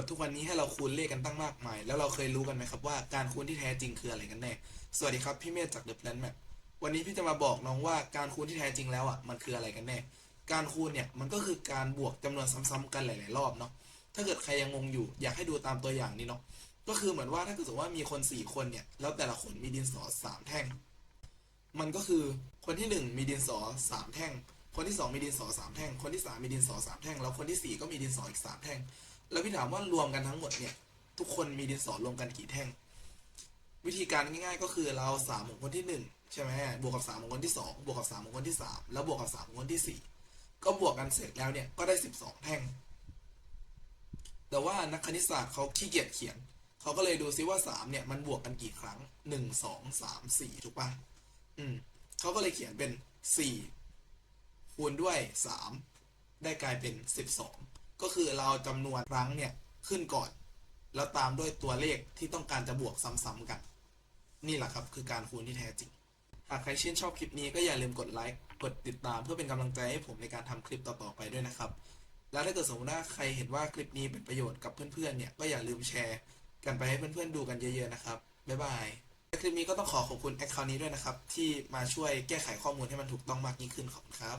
ทย์ทุกวันนี้ให้เราคูณเลขกันตั้งมากมาย แล้วเราเคยรู้กันไหมครับว่าการคูณที่แท้จริงคืออะไรกันแน่ สวัสดีครับพี่เมธจากเดอะแพลนแมวันนี้พี่จะมาบอกน้องว่าการคูณที่แท้จริงแล้วอะมันคืออะไรกันแน่ การคูณเนี่ยมันก็คือการบวกจำนวนซ้ำๆกันหลาย ๆ รอบเนาะ ถ้าเกิดใครยังงงอยู่อยากให้ดูตามตัวอย่างนี้เนาะ ก็คือเหมือนว่าถ้าเกิดสมมติว่ามีคนสี่คนเนี่ยแล้วแต่ละคนมีดินสอสามแท่ง มันก็คือคนที่หนึ่งมีดินสอสามแท่ง คนที่สองมีดินสอสามแท่ง คนที่สามมีดินสอสามแท่ง แล้วคนที่สี่ก็มีดินสออีกสามแท่ง แล้วพี่ถามว่ารวมกันทั้งหมดเนี่ย ทุกคนมีดินสอรวมกันกี่แท่ง วิธีการง่ายๆก็คือเราสามของคนที่หนึ่งใช่ไหมบวกกับสามของคนที่สองบวกกับสามของคนที่สามแล้วบวกกับสามของคนที่สี่ก็บวกกันเสร็จแล้วเนี่ยก็ได้สิบสองแท่ง แต่ว่านักคณิตศาสตร์เขาขี้เกียจเขียนเขาก็เลยดูซิว่าสามเนี่ยมันบวกกันกี่ครั้งหนึ่งสองสามสี่ถูกปะอืมเขาก็เลยเขียนเป็นสี่คูณด้วยสามได้กลายเป็นสิบสอง ก็คือเราจำนวนครั้งเนี่ยขึ้นก่อน แล้วตามด้วยตัวเลขที่ต้องการจะบวกซ้ำๆกัน นี่แหละครับคือการคูณที่แท้จริง หากใครชื่นชอบคลิปนี้ก็อย่าลืมกดไลค์กดติดตามเพื่อเป็นกำลังใจให้ผมในการทำคลิปต่อๆไปด้วยนะครับ แล้วถ้าเกิดสมมติว่าใครเห็นว่าคลิปนี้เป็นประโยชน์กับเพื่อนๆเนี่ยก็อย่าลืมแชร์กันไปให้เพื่อนๆดูกันเยอะๆนะครับบ๊ายบายคลิปนี้ก็ต้องขอขอบคุณแอคเคาท์นี้ด้วยนะครับ ที่มาช่วยแก้ไขข้อมูลให้มันถูกต้องมากยิ่งขึ้นขอบคุณครับ